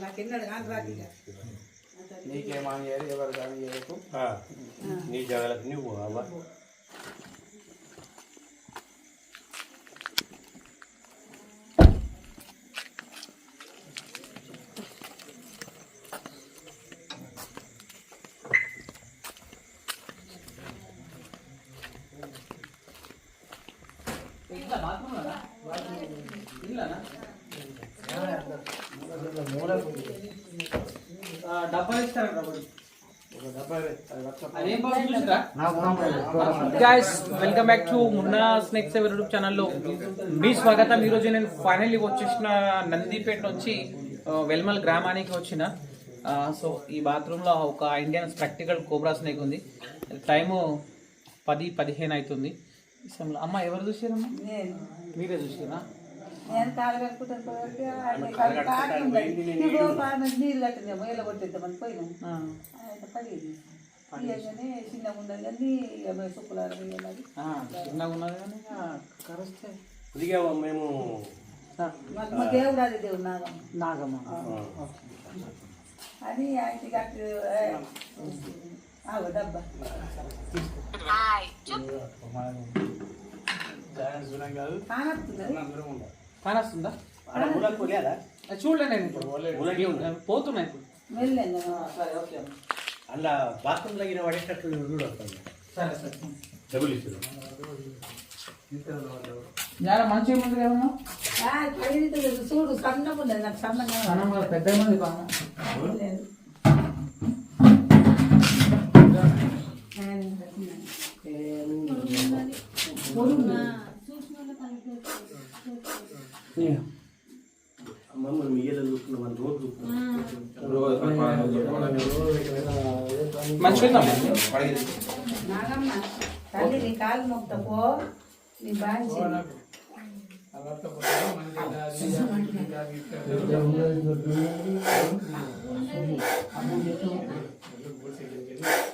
నాకెన్నడు కాని రాకి నీకేమని చేయరు ఎవరు కానీ చేయకు ఆ, నీ జాగ్రత్త నువ్వు అవ్వ డబ్బా guys welcome back to Munna snakes YouTube ఛానల్లో మీ స్వాగతం. ఈరోజు నేను ఫైనల్లీ వచ్చేసిన నందిపేట నుంచి వెల్మల్ గ్రామానికి వచ్చిన. సో ఈ బాత్రూంలో ఒక ఇండియన్ ప్రాక్టికల్ కోబ్రా స్నేక్ ఉంది. టైము పది పదిహేను అవుతుంది. ఈ సమయంలో అమ్మ ఎవరు చూసారమ్మా? నేను. మీరే చూసారా? నేను కాలు కట్టుకుంటాను నీళ్ళు కట్టింది మొయ్యల కొట్టేద్దామని పోయినాం. అయితే పడేది. చిన్నగా ఉన్నది కానీ శుక్రవారం వేయాలి చిన్నగా ఉన్నది కానీ కరుస్తే. ఇదిగా మేము? మా దేవుడు అది దేవుడు నాగం నాగమ్మ. అని ఆయన కట్టి ఆగో డబ్బా కానొస్తుంది చూడలే నేను ఉందా? పోతున్నా ఇప్పుడు. మెల్లెంగా సరే ఓకే అలా బాత్రూమ్ తగిన పడేటట్టు చూడు వస్తుంది సరే సరే. డబ్బులు ఇస్తారు చాలా మంచి ఏముంది కదమ్మా చూడు సన్నగా ఉన్నది నాకు సన్నగా పెద్ద మంది బాగా అమ్మ మనం ఇయ్యలో చూస్తున్నాం మన రోజు మంచిగా నాగమ్మ తల్లి నీ కాలు మొక్త పో నీ బాంచి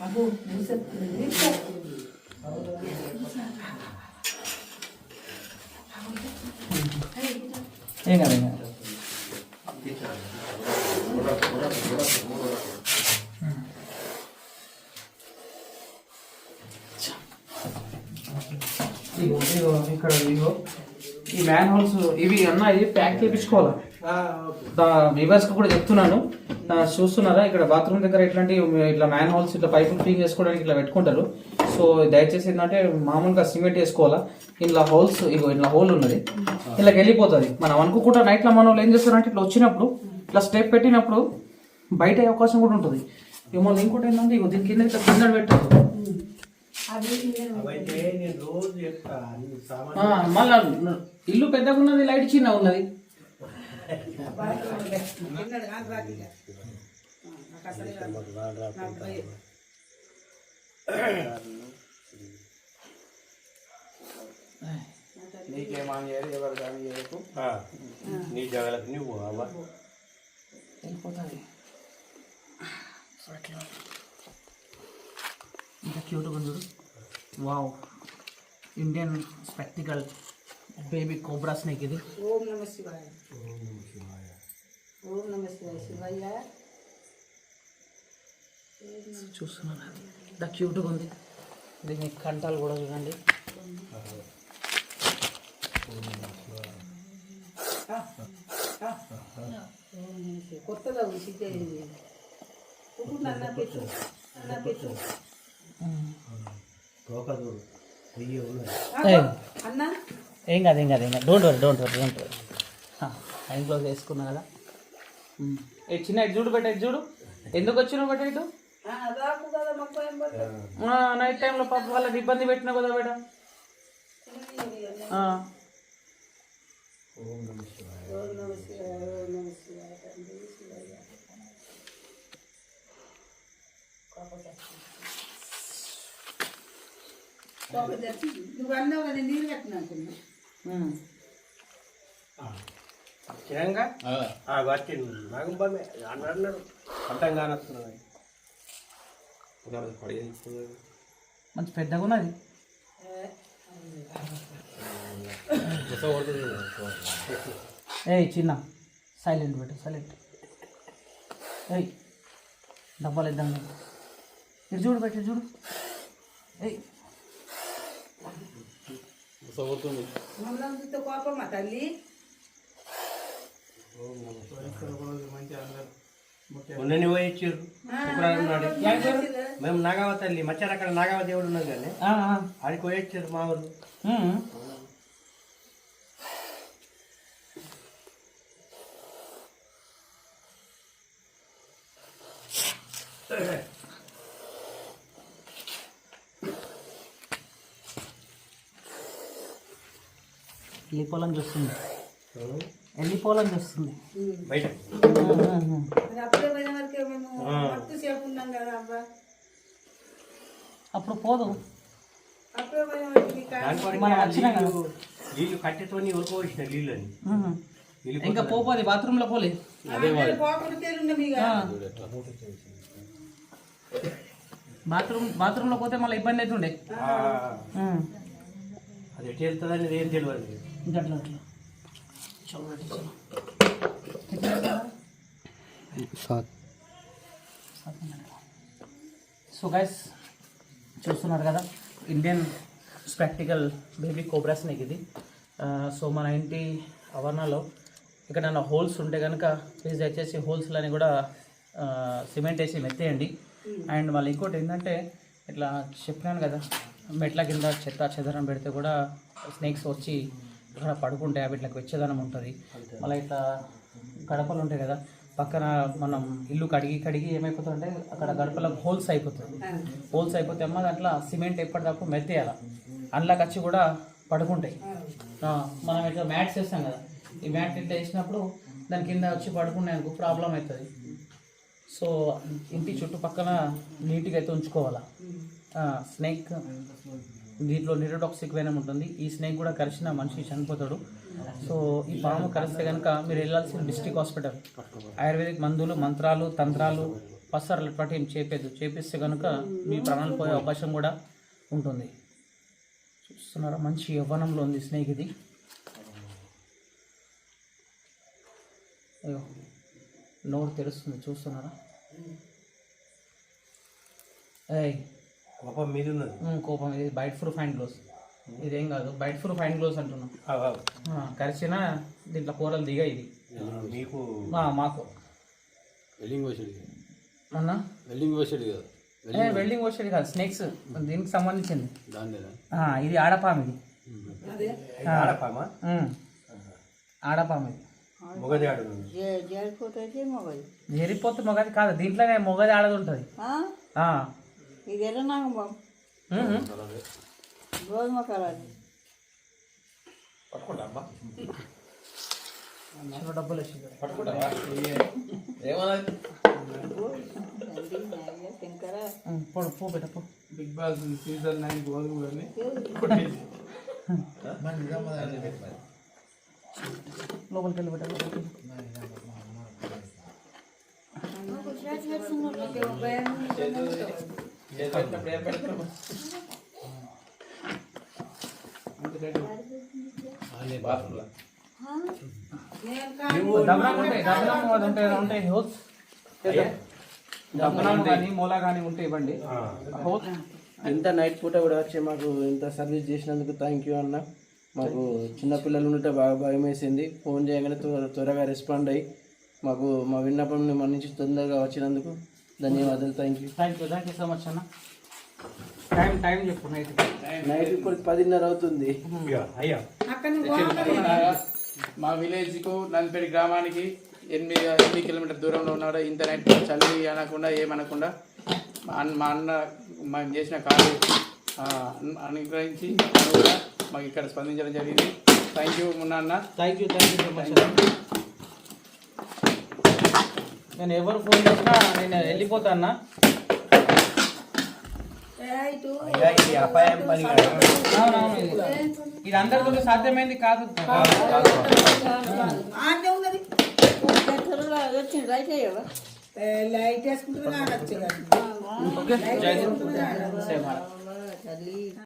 అబ్బో ఏం కాదు ఇగో ఇక్కడ ఇగో. ఈ మ్యాన్ హోల్స్ ఇవి అన్నాయి ప్యాక్ చేయించుకోవాలి వివర్స్ కూడా చెప్తున్నాను. చూస్తున్నారా? ఇక్కడ బాత్రూమ్ దగ్గర ఇట్లాంటి ఇట్లా మ్యాన్ హోల్స్ ఇట్లా పైపులు క్లీన్ చేసుకోవడానికి ఇట్లా పెట్టుకుంటారు. సో దయచేసి ఏంటంటే మామూలుగా సిమెంట్ వేసుకోవాలా? ఇలా హోల్స్ ఇగో ఇట్లా హోల్ ఉన్నది. ఇలా వెళ్ళిపోతుంది. మనం అనుకోకుండా నైట్లో మన వాళ్ళు ఏం చేస్తారంటే ఇట్లా వచ్చినప్పుడు ఇట్లా స్టెప్ పెట్టినప్పుడు బయట అవకాశం కూడా ఉంటుంది. ఇక మళ్ళీ ఇంకోటి ఏంటంటే ఇగో దీని కింద ఇట్లా కింద పెట్టారు. అవైతే నేను రోజు చెప్తా అన్ని సామాన్ ఆ, మళ్ళా ఇల్లు పెద్దగా ఉన్నది లైట్ చిన్న ఉన్నది ఎన్నడు కాని రాకి ఇక. నాకు అసలే రాదు. నాకు భయం. నీకేమని చేయరు ఎవరు కానీ చేయకు ఆ, నీ జాగ్రత్త నువ్వు అవ్వ వెళ్ళిపోతుంది ఇంకా క్యూట్గా ఉంది చూడు wow Indian spectacled baby cobra snake ఇది. ఓం నమ శివాయ. ఓం నమ శివాయ. శివయ్య చూస్తున్నాను ద క్యూట్గా ఉంది. దీని కంటాలు కూడా చూడండి. ఓం నమ శివాయ. కొత్తగా ఇప్పుడు నన్న పెట్టు నన్న పెట్టు అన్న. ఏం కాదు ఏం కాదు ఏం కాదు. Don't worry don't worry don't worry time close వేసుకున్నా కదా. ఏ చిన్న ఇటు చూడు బెట్ట చూడు. ఎందుకు వచ్చినావు బెట్ట ఇటు? నైట్ టైంలో పాప వాళ్ళకి ఇబ్బంది పెట్టినా కదా బేట. నువ్వు అన్నావు కదా నీళ్ళు కట్టిన నాగంబామే అన్నాడు అర్థం మంచి పెద్దగా ఉన్నది. ఏ, ఏయ్ చిన్న. సైలెంట్ పెట్టు సైలెంట్. ఏయ్ డబ్బాలు ఇద్దాం. ఇటు చూడు పెట్టి చూడు. ఏయ్. మమ్మల్ని చూస్తే కోపమా తల్లి? మొన్నని పోయి ఇచ్చారు శుక్రవారం నాడు. మేము నాగావ తల్లి మచ్చారు అక్కడ నాగావ దేవుడు ఉన్నది కానీ ఆ, ఆ. ఆడికి పోయి ఇచ్చారు మా ఊరు. వెళ్ళిపోవాలని చూస్తుంది. వెళ్ళిపోవాలని చూస్తుంది. బయట. అప్పుడే పోయిన వరకే మేము మత్తు సేపు ఉన్నాం కదా అబ్బా. అప్పుడు పోదు. నీళ్ళు కట్టెతోని ఉరుకోవచ్చిన నీళ్ళు అని. ఇంకా పోపోది బాత్రూంలో పోలే. బాత్రూమ్ బాత్రూంలో పోతే మళ్ళీ ఇబ్బంది అవుతుండే. అది ఎటు వెళ్తుంది అనేది ఏం తెలియదు అట్లా. సో గైస్ చూస్తున్నారు కదా Indian spectacled baby cobra snake ఇది. సో మన ఇంటి ఆవరణలో ఎక్కడైనా హోల్స్ ఉంటే కనుక ప్లీజ్ దయచేసి హోల్స్లని కూడా సిమెంట్ వేసి మెత్తేయండి. అండ్ మళ్ళీ ఇంకోటి ఏంటంటే ఇట్లా చెప్పినాను కదా మెట్ల కింద చెత్త చెదరం పెడితే కూడా స్నేక్స్ వచ్చి ఇక్కడ పడుకుంటే అవి ఇట్లా వెచ్చదనం ఉంటుంది. మళ్ళీ ఇట్లా గడపలు ఉంటాయి కదా పక్కన మనం ఇల్లు కడిగి కడిగి ఏమైపోతుందంటే అక్కడ గడపలకు హోల్స్ అయిపోతుంది హోల్స్ అయిపోతే అమ్మ దాంట్లో సిమెంట్ ఎప్పటికప్పుడు మెత్తేయాలి అందులోకి వచ్చి కూడా పడుకుంటాయి. ఆ, మనం ఇట్లా మ్యాట్స్ వేస్తాం కదా ఈ మ్యాట్ ఇట్లా వేసినప్పుడు దాని కింద వచ్చి పడుకునే అనుకో ప్రాబ్లం అవుతుంది. సో ఇంటి చుట్టుపక్కల నీట్గా అయితే ఉంచుకోవాలా. స్నేక్. దీంట్లో నిరోటాక్సిక్ వెనం ఉంటుంది. ఈ స్నేక్ కూడా కరిచిన మనిషి చనిపోతాడు. సో ఈ పాము కరిస్తే కనుక మీరు వెళ్ళాల్సిన డిస్టిక్ హాస్పిటల్ ఆయుర్వేదిక్ మందులు మంత్రాలు తంత్రాలు పసర్లు అటువంటి ఏం చేపేది చేపిస్తే కనుక మీ ప్రాణాలు పోయే అవకాశం కూడా ఉంటుంది. చూస్తున్నారా? మంచి యవ్వనంలో ఉంది స్నేక్ ఇది. అయ్యో నోరు తెరుస్తుంది. చూస్తున్నారా? ఏయ్ కోపం మీద ఉన్నది కోపం ఇది బైట్ ప్రూఫ్ హ్యాండ్ గ్లోవ్స్ ఇదేం కాదు బైట్ ప్రూఫ్ హ్యాండ్ గ్లోవ్స్ అంటున్నాం. కరిచిన దీంట్లో కూరలు దిగా ఇది. మీకు మాకు. వెల్డింగ్ వచ్చేది అన్న? వెల్డింగ్ వచ్చేది కదా. వెల్డింగ్ వచ్చేది కాదు స్నేక్స్. దీనికి సంబంధించింది. దానిదేనా ఆ, ఇది ఆడపాము ఇది. అదే. ఆడపామా? ఉమ్. ఆడపాము ఇది. మొగది ఆడు జరిపోతే మొగది కాదు దీంట్లోనే మొగది ఆడది ఉంటుంది. ఆ. ఇది నాకు బాబు. రోజు మొక్కలాది చిన్న డబ్బులు ఉమ్, పోడు పో బిడ్డ పో. బిగ్ బాస్ సీజన్ నైన్ గోధుమ లోపలికి వెళ్ళి బిడ్డ లోపలికి ఉంటాయి కానీ మూల కానీ ఉంటే ఇవ్వండి హోల్స్ ఇంత నైట్ పూట కూడా వచ్చి మాకు ఇంత సర్వీస్ చేసినందుకు థ్యాంక్ యూ అన్న. మాకు చిన్నపిల్లలు ఉంటే బాగా భయం వేసింది. ఫోన్ చేయగానే త్వరగా రెస్పాండ్ అయ్యి మాకు మా విన్నపం మన్నించి తొందరగా వచ్చినందుకు ధన్యవాదాలు thank you thank you thank you so much అన్న. టైం టైం చెప్పు నైట్ నైట్ ఇప్పుడు పదిన్నర అవుతుంది. అయ్యా. మా విలేజ్కు నందిపేట గ్రామానికి ఎనిమిది ఎనిమిది కిలోమీటర్ దూరంలో ఉన్నాడు ఇంత నైట్ చలి అనకుండా ఏమనకుండా మా అన్న మా అన్న మేము చేసిన ఆ, అనుగ్రహించి మాకు ఇక్కడ స్పందించడం జరిగింది. థ్యాంక్ యూ మున్న అన్న thank you thank you so much నేను ఎవరు ఫోన్ చేసినా నేను వెళ్ళిపోతా అన్న. అయ్యా ఇది అందరితో సాధ్యమైంది కాదు. లైట్ అయ్యావా లైట్ వేసుకుంటున్నా